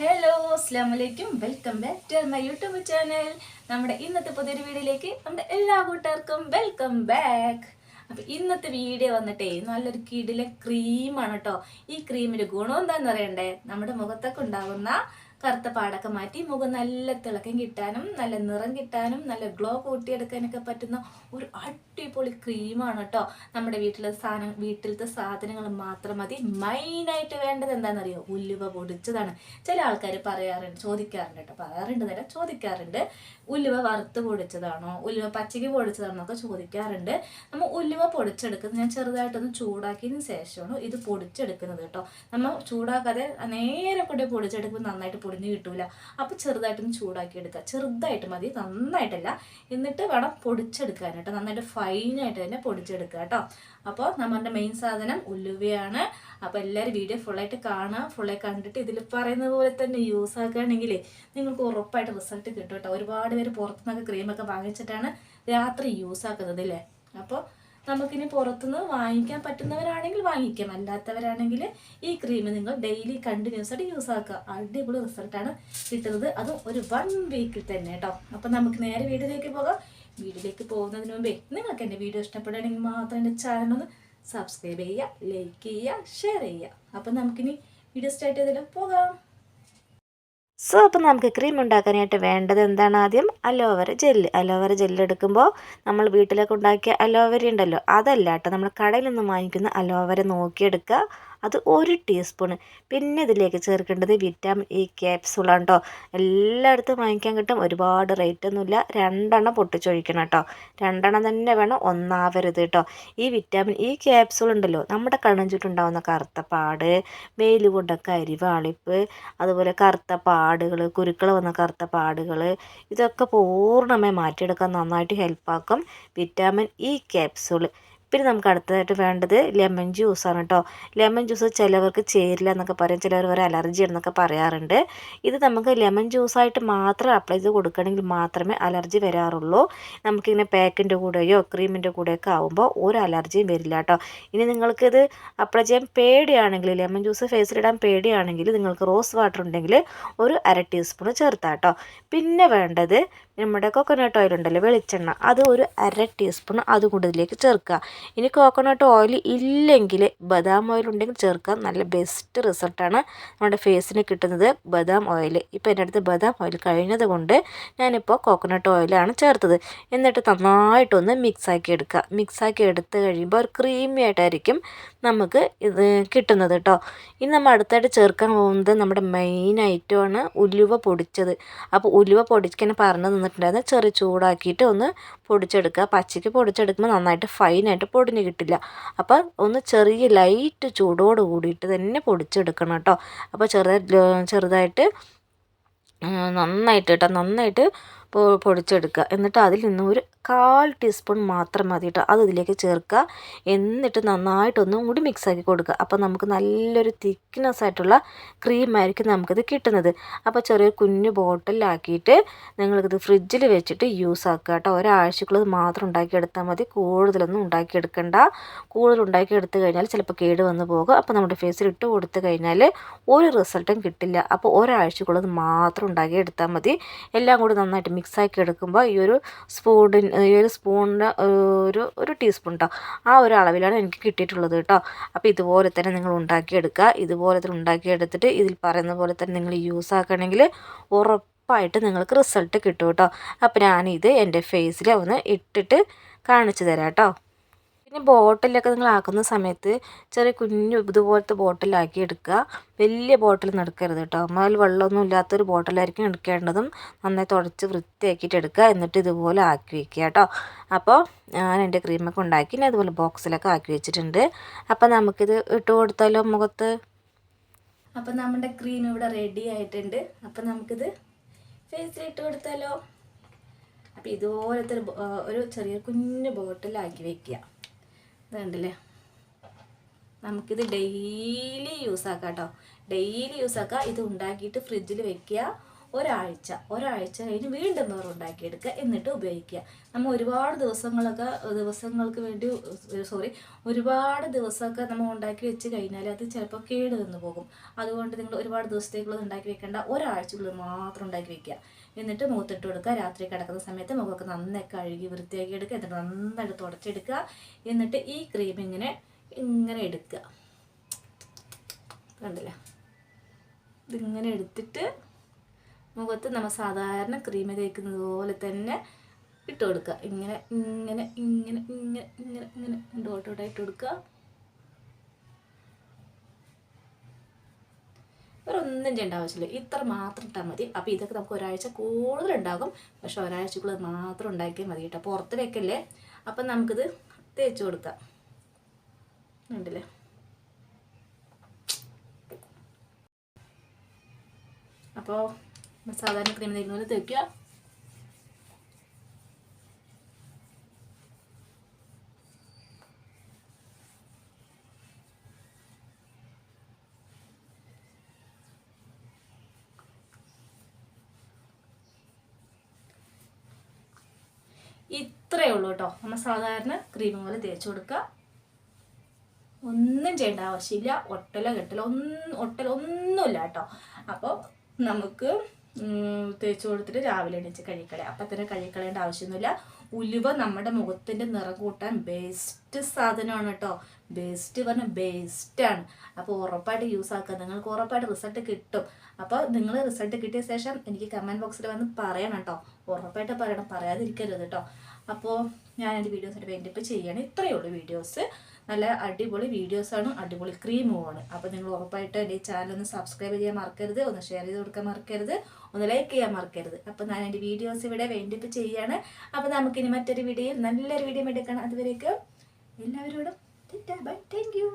Hello അസ്സാം വലൈക്കും welcome back to my YouTube channel നമ്മുടെ ഇന്നത്തെ പുതിയൊരു വീഡിയോയിലേക്ക് നമ്മുടെ എല്ലാ കൂട്ടുകാർക്കും വെൽക്കം ബാക്ക് അപ്പം ഇന്നത്തെ വീഡിയോ വന്നിട്ടേ നല്ലൊരു കിടിലെ ക്രീമാണ് കേട്ടോ ഈ ക്രീമിന്റെ ഗുണം എന്താണെന്ന് അറിയണ്ടേ നമ്മുടെ മുഖത്തൊക്കെ ഉണ്ടാകുന്ന കറുത്ത പാടൊക്കെ മാറ്റി മുഖം നല്ല തിളക്കം കിട്ടാനും നല്ല നിറം കിട്ടാനും നല്ല ഗ്ലോ കൂട്ടിയെടുക്കാനൊക്കെ പറ്റുന്ന ഒരു അടിപൊളി ക്രീമാണ് കേട്ടോ നമ്മുടെ വീട്ടിലെ സാധനം വീട്ടിലത്തെ സാധനങ്ങൾ മാത്രം മതി. മെയിനായിട്ട് വേണ്ടത് എന്താണെന്നറിയോ? ഉലുവ പൊടിച്ചതാണ്. ചില ആൾക്കാർ പറയാറുണ്ട് ചോദിക്കാറുണ്ട് കേട്ടോ പറയാറുണ്ട് തന്നെ ചോദിക്കാറുണ്ട്. ഉലുവ വറുത്ത് പൊടിച്ചതാണോ? ഉലുവ പച്ചയ്ക്ക് പൊടിച്ചതാണോ എന്നൊക്കെ ചോദിക്കാറുണ്ട്. നമ്മൾ ഉലുവ പൊടിച്ചെടുക്കുന്നത് ഞാൻ ചെറുതായിട്ടൊന്ന് ചൂടാക്കിയതിന് ശേഷമാണ് ഇത് പൊടിച്ചെടുക്കുന്നത് കേട്ടോ നമ്മൾ ചൂടാക്കാതെ നേരെ കൂടെ പൊടിച്ചെടുക്കുമ്പോൾ നന്നായിട്ട് പൊടിഞ്ഞ് കിട്ടൂല. അപ്പോൾ ചെറുതായിട്ടൊന്ന് ചൂടാക്കി എടുക്കുക. ചെറുതായിട്ട് മതി നന്നായിട്ടല്ല. എന്നിട്ട് വേണം പൊടിച്ചെടുക്കാൻ കേട്ടോ. നന്നായിട്ട് ഫൈനായിട്ട് തന്നെ പൊടിച്ചെടുക്കുക കേട്ടോ. അപ്പോൾ നമ്മുടെ മെയിൻ സാധനം ഉലുവയാണ്. അപ്പോൾ എല്ലാവരും വീഡിയോ ഫുള്ളായിട്ട് കാണുക. ഫുള്ളായി കണ്ടിട്ട് ഇതിൽ പറയുന്ന പോലെ തന്നെ യൂസ് ആക്കുകയാണെങ്കിൽ നിങ്ങൾക്ക് ഉറപ്പായിട്ട് റിസൾട്ട് കിട്ടും കേട്ടോ. ഒരുപാട് പേര് പുറത്തുനിന്നൊക്കെ ക്രീമൊക്കെ വാങ്ങിച്ചിട്ടാണ് രാത്രി യൂസ് ആക്കുന്നത് അല്ലേ? അപ്പോൾ നമുക്കിനി പുറത്തുനിന്ന് വാങ്ങിക്കാൻ പറ്റുന്നവരാണെങ്കിൽ വാങ്ങിക്കാം. അല്ലാത്തവരാണെങ്കിൽ ഈ ക്രീം നിങ്ങൾ ഡെയിലി കണ്ടിന്യൂസ് ആയിട്ട് യൂസ് ആക്കുക. അടിപൊളി റിസൾട്ടാണ് കിട്ടുന്നത്. അതും ഒരു വൺ വീക്കിൽ തന്നെ കേട്ടോ അപ്പം നമുക്ക് നേരെ വീട്ടിലേക്ക് പോകാം. വീട്ടിലേക്ക് പോകുന്നതിന് മുമ്പേ നിങ്ങൾക്ക് എന്റെ വീഡിയോ ഇഷ്ടപ്പെടുകയാണെങ്കിൽ മാത്രം എന്റെ ചാനൽ ഒന്ന് സബ്സ്ക്രൈബ് ചെയ്യുക ലൈക്ക് ചെയ്യുക ഷെയർ ചെയ്യുക. അപ്പം നമുക്കിനി വീഡിയോ സ്റ്റാർട്ട് ചെയ്തിട്ട് പോകാം. സോ അപ്പം നമുക്ക് ക്രീം ഉണ്ടാക്കാനായിട്ട് വേണ്ടത് എന്താണ് ആദ്യം? അലോവര ജെല്ല് അലോവര ജെല്ല് എടുക്കുമ്പോൾ നമ്മൾ വീട്ടിലൊക്കെ ഉണ്ടാക്കിയ അലോവര ഉണ്ടല്ലോ അതല്ല കേട്ടോ. നമ്മൾ കടയിൽ നിന്ന് വാങ്ങിക്കുന്ന അലോവര നോക്കിയെടുക്കുക. അത് ഒരു ടീസ്പൂൺ പിന്നെ ഇതിലേക്ക് ചേർക്കേണ്ടത് വിറ്റാമിൻ ഇ ക്യാപ്സൂളാണ് കേട്ടോ എല്ലായിടത്തും വാങ്ങിക്കാൻ കിട്ടും. ഒരുപാട് റേറ്റ് ഒന്നുമില്ല രണ്ടെണ്ണം പൊട്ടിച്ചൊഴിക്കണം കേട്ടോ രണ്ടെണ്ണം തന്നെ വേണം. ഒന്നാവരുത് കേട്ടോ ഈ വിറ്റാമിൻ ഇ ക്യാപ്സൂൾ ഉണ്ടല്ലോ. നമ്മുടെ കണ്ണും ചുറ്റുണ്ടാവുന്ന കറുത്ത പാട് വെയിൽ കൊണ്ടൊക്കെ അരിവാളിപ്പ് അതുപോലെ കറുത്ത പാടുകൾ കുരുക്കൾ വന്ന കറുത്ത പാടുകൾ ഇതൊക്കെ പൂർണമായി മാറ്റിയെടുക്കാൻ നന്നായിട്ട് ഹെൽപ്പാക്കും വിറ്റാമിൻ ഇ ക്യാപ്സൂൾ പിന്നെ നമുക്ക് അടുത്തതായിട്ട് വേണ്ടത് ലെമൺ ജ്യൂസാണ് കേട്ടോ ലെമൺ ജ്യൂസ് ചിലവർക്ക് ചേരില്ല എന്നൊക്കെ പറയും. ചിലവർ വരെ അലർജി എന്നൊക്കെ പറയാറുണ്ട്. ഇത് നമുക്ക് ലെമൺ ജ്യൂസായിട്ട് മാത്രം അപ്ലൈ ചെയ്ത് കൊടുക്കണമെങ്കിൽ മാത്രമേ അലർജി വരാറുള്ളൂ. നമുക്കിങ്ങനെ പാക്കിന്റെ കൂടെയോ ക്രീമിന്റെ കൂടെയൊക്കെ ആകുമ്പോൾ ഒരു അലർജിയും വരില്ല കേട്ടോ ഇനി നിങ്ങൾക്കിത് അപ്ലൈ ചെയ്യാൻ പേടിയാണെങ്കിൽ ലെമൺ ജ്യൂസ് ഫേസിലിടാൻ പേടിയാണെങ്കിൽ നിങ്ങൾക്ക് റോസ് വാട്ടർ ഉണ്ടെങ്കിൽ ഒരു അര ടീസ്പൂൺ ചേർത്താം കേട്ടോ പിന്നെ വേണ്ടത് നമ്മുടെ കോക്കനട്ട് ഓയിൽ ഉണ്ടല്ലോ വെളിച്ചെണ്ണ. അത് ഒരു അര ടീസ്പൂൺ അത് കൂടെ ഇതിലേക്ക് ചേർക്കുക. ഇനി കോക്കനട്ട് ഓയിൽ ഇല്ലെങ്കിൽ ബദാം ഓയിൽ ഉണ്ടെങ്കിൽ ചേർക്കുക. നല്ല ബെസ്റ്റ് റിസൾട്ടാണ് നമ്മുടെ ഫേസിന് കിട്ടുന്നത് ബദാം ഓയിൽ ഇപ്പോൾ എന്റെ അടുത്ത് ബദാം ഓയിൽ കഴിഞ്ഞത് കൊണ്ട് ഞാനിപ്പോൾ കോക്കനട്ട് ഓയിലാണ് ചേർത്തത്. എന്നിട്ട് നന്നായിട്ടൊന്ന് മിക്സാക്കി എടുക്കുക. മിക്സാക്കി എടുത്ത് കഴിയുമ്പോൾ ഒരു ക്രീമി ആയിട്ടായിരിക്കും നമുക്ക് ഇത് കിട്ടുന്നത് കേട്ടോ ഇനി നമ്മൾ അടുത്തായിട്ട് ചേർക്കാൻ പോകുന്നത് നമ്മുടെ മെയിൻ ഐറ്റമാണ് ഉലുവ പൊടിച്ചത്. അപ്പോൾ ഉലുവ പൊടിക്കാൻ പറഞ്ഞു തന്നിട്ടുണ്ടായിരുന്നു ചെറിയ ചൂടാക്കിയിട്ട് ഒന്ന് പൊടിച്ചെടുക്കുക. പച്ചയ്ക്ക് പൊടിച്ചെടുക്കുമ്പോൾ നന്നായിട്ട് ഫൈനായിട്ട് പൊടിഞ്ഞ് കിട്ടില്ല. അപ്പോൾ ഒന്ന് ചെറിയ ലൈറ്റ് ചൂടോട് കൂടിയിട്ട് തന്നെ പൊടിച്ചെടുക്കണം കേട്ടോ. അപ്പോൾ ചെറുതായിട്ട് ചെറുതായിട്ട് നന്നായിട്ട് കേട്ടോ നന്നായിട്ട് പൊടിച്ചെടുക്കുക. എന്നിട്ട് അതിൽ നിന്ന് ഒരു കാൽ ടീസ്പൂൺ മാത്രം മതി കേട്ടോ അത് ഇതിലേക്ക് ചേർക്കുക. എന്നിട്ട് നന്നായിട്ടൊന്നും കൂടി മിക്സ് ആക്കി കൊടുക്കുക. അപ്പോൾ നമുക്ക് നല്ലൊരു തിക്നെസ് ആയിട്ടുള്ള ക്രീം ആയിരിക്കും നമുക്കിത് കിട്ടുന്നത്. അപ്പോൾ ചെറിയ കുഞ്ഞു ബോട്ടിലാക്കിയിട്ട് നിങ്ങൾക്കിത് ഫ്രിഡ്ജിൽ വെച്ചിട്ട് യൂസ് ആക്കുക കേട്ടോ ഒരാഴ്ചക്കുള്ളത് മാത്രം ഉണ്ടാക്കിയെടുത്താൽ മതി. കൂടുതലൊന്നും ഉണ്ടാക്കിയെടുക്കണ്ട. കൂടുതൽ ഉണ്ടാക്കിയെടുത്ത് കഴിഞ്ഞാൽ ചിലപ്പോൾ കേട് വന്നു പോകും. അപ്പോൾ നമ്മുടെ ഫേസിൽ ഇട്ട് കൊടുത്തു കഴിഞ്ഞാൽ ഒരു റിസൾട്ടും കിട്ടില്ല. അപ്പോൾ ഒരാഴ്ചക്കുള്ളത് മാത്രം ഉണ്ടാക്കിയെടുത്താൽ മതി. എല്ലാം കൂടി നന്നായിട്ട് മിക്സ് ആക്കി എടുക്കുമ്പോൾ ഈ ഒരു സ്പൂണിന് ഈ ഒരു സ്പൂണിന്റെ ഒരു ഒരു ടീസ്പൂൺ കേട്ടോ ആ ഒരു അളവിലാണ് എനിക്ക് കിട്ടിയിട്ടുള്ളത് കേട്ടോ അപ്പോൾ ഇതുപോലെ തന്നെ നിങ്ങൾ ഉണ്ടാക്കിയെടുക്കുക. ഇതുപോലെ തന്നെ ഉണ്ടാക്കിയെടുത്തിട്ട് ഇതിൽ പറയുന്ന പോലെ തന്നെ നിങ്ങൾ യൂസ് ആക്കണമെങ്കിൽ ഉറപ്പായിട്ട് നിങ്ങൾക്ക് റിസൾട്ട് കിട്ടും കേട്ടോ അപ്പോൾ ഞാനിത് എന്റെ ഫേസിൽ ഒന്ന് ഇട്ടിട്ട് കാണിച്ചു തരാം കേട്ടോ പിന്നെ ബോട്ടിലൊക്കെ നിങ്ങൾ ആക്കുന്ന സമയത്ത് ചെറിയ കുഞ്ഞു ഇതുപോലത്തെ ബോട്ടിലാക്കി എടുക്കുക. വലിയ ബോട്ടിൽ നടക്കരുത് കേട്ടോ. അമ്മയിൽ വെള്ളമൊന്നും ഇല്ലാത്തൊരു ബോട്ടിലായിരിക്കും എടുക്കേണ്ടതും. നന്നായി തുടച്ച് വൃത്തിയാക്കിയിട്ട് എടുക്കുക. എന്നിട്ട് ഇതുപോലെ ആക്കി വയ്ക്കുക കേട്ടോ. അപ്പോൾ ഞാൻ എന്റെ ക്രീമൊക്കെ ഉണ്ടാക്കി ഞാൻ അതുപോലെ ബോക്സിലൊക്കെ ആക്കി വെച്ചിട്ടുണ്ട്. അപ്പോൾ നമുക്കിത് ഇട്ട് കൊടുത്താലോ മുഖത്ത്? അപ്പം നമ്മുടെ ക്രീം ഇവിടെ റെഡി ആയിട്ടുണ്ട്. അപ്പം നമുക്കിത് ഫേസിൽ ഇട്ട് കൊടുത്താലോ? അപ്പം ഇതുപോലത്തെ ഒരു ചെറിയ കുഞ്ഞു ബോട്ടിലാക്കി വെക്കുക. ഇതുണ്ടല്ലേ നമുക്കിത് ഡെയിലി യൂസ് ആക്കാം കേട്ടോ ഡെയിലി യൂസ് ആക്കുക ഇത് ഉണ്ടാക്കിയിട്ട് ഫ്രിഡ്ജിൽ വെക്കുക ഒരാഴ്ച ഒരാഴ്ച കഴിഞ്ഞ് വീണ്ടും വേറെ ഉണ്ടാക്കിയെടുക്കുക എന്നിട്ട് ഉപയോഗിക്കുക. നമ്മൾ ഒരുപാട് ദിവസങ്ങളൊക്കെ ദിവസങ്ങൾക്ക് വേണ്ടി സോറി ഒരുപാട് ദിവസമൊക്കെ നമ്മൾ ഉണ്ടാക്കി വെച്ച് കഴിഞ്ഞാൽ അത് ചിലപ്പോൾ കേട് വന്നു പോകും. അതുകൊണ്ട് നിങ്ങൾ ഒരുപാട് ദിവസത്തേക്കുള്ളത് ഉണ്ടാക്കി വെക്കേണ്ട. ഒരാഴ്ചക്കുള്ളത് മാത്രം ഉണ്ടാക്കി വെക്കുക. എന്നിട്ട് മുഖത്തിട്ട് കൊടുക്കുക. രാത്രി കിടക്കുന്ന സമയത്ത് മുഖമൊക്കെ നന്നായി കഴുകി വൃത്തിയാക്കി എടുക്കുക. എന്നിട്ട് നന്നായിട്ട് തുടച്ചെടുക്കുക. എന്നിട്ട് ഈ ക്രീം ഇങ്ങനെ ഇങ്ങനെ എടുക്കുക. കണ്ടില്ല? ഇതിങ്ങനെ എടുത്തിട്ട് മുഖത്ത് നമ്മൾ സാധാരണ ക്രീം തേക്കുന്നത് പോലെ തന്നെ ഇട്ട് കൊടുക്കുക. ഇങ്ങനെ ഇങ്ങനെ ഇങ്ങനെ ഇങ്ങനെ ഇങ്ങനെ ഇങ്ങനെ ഡോട്ടോട്ടായിട്ട് കൊടുക്കുക. വേറെ ഒന്നും ചെയ്യേണ്ട ആവശ്യമില്ല. ഇത്ര മാത്രം ഇട്ടാൽ മതി. അപ്പോൾ ഇതൊക്കെ നമുക്ക് ഒരാഴ്ച കൂടുതൽ ഉണ്ടാകും. പക്ഷെ ഒരാഴ്ചക്കുള്ളത് മാത്രം ഉണ്ടാക്കിയാൽ മതി കേട്ടോ. പുറത്ത് വെക്കല്ലേ അപ്പം നമുക്കിത് തേച്ച് കൊടുക്കാം. ഉണ്ടല്ലേ അപ്പോൾ സാധാരണ ക്രീം തേക്കുന്ന പോലെ തേക്കുക. ഇത്രയേ ഉള്ളൂ കേട്ടോ. നമ്മൾ സാധാരണ ക്രീം പോലെ തേച്ച് കൊടുക്കുക. ഒന്നും ചെയ്യേണ്ട ആവശ്യമില്ല. ഒട്ടലോ കെട്ടലോ ഒന്നും ഒട്ടലോ ഒന്നുമില്ല കേട്ടോ. അപ്പോൾ നമുക്ക് തേച്ച് കൊടുത്തിട്ട് രാവിലെ എണീച്ച് കഴിക്കളയാം അപ്പം തന്നെ കഴിക്കളയേണ്ട ആവശ്യമൊന്നുമില്ല. ഉലുവ നമ്മുടെ മുഖത്തിന്റെ നിറം കൂട്ടാൻ ബെസ്റ്റ് സാധനമാണ് കേട്ടോ ബെസ്റ്റ് പറഞ്ഞാൽ ബെസ്റ്റാണ് അപ്പോൾ ഉറപ്പായിട്ട് യൂസ് ആക്കുക. നിങ്ങൾക്ക് ഉറപ്പായിട്ട് റിസൾട്ട് കിട്ടും. അപ്പോൾ നിങ്ങൾ റിസൾട്ട് കിട്ടിയ ശേഷം എനിക്ക് കമന്റ് ബോക്സിൽ വന്ന് പറയണം കേട്ടോ ഉറപ്പായിട്ട് പറയണം. പറയാതിരിക്കരുത് കേട്ടോ അപ്പോൾ ഞാൻ എന്റെ വീഡിയോസിന്റെ വേണ്ടിയപ്പോൾ ചെയ്യണം. ഇത്രയേ ഉള്ളൂ വീഡിയോസ് നല്ല അടിപൊളി വീഡിയോസാണ് അടിപൊളി ക്രീമുമാണ് അപ്പോൾ നിങ്ങൾ ഉറപ്പായിട്ട് എന്റെ ഈ ചാനൽ ഒന്ന് സബ്സ്ക്രൈബ് ചെയ്യാൻ മറക്കരുത് ഒന്ന് ഷെയർ ചെയ്ത് കൊടുക്കാൻ മറക്കരുത് ഒന്ന് ലൈക്ക് ചെയ്യാൻ മറക്കരുത്. അപ്പോൾ ഞാൻ എന്റെ വീഡിയോസ് ഇവിടെ വേണ്ടിയപ്പോൾ ചെയ്യാണ്. അപ്പോൾ നമുക്കിനി മറ്റൊരു വീഡിയോയിൽ നല്ലൊരു വീഡിയോ എടുക്കണം അതുവരേക്കും എല്ലാവരോടും ബൈ താങ്ക് യു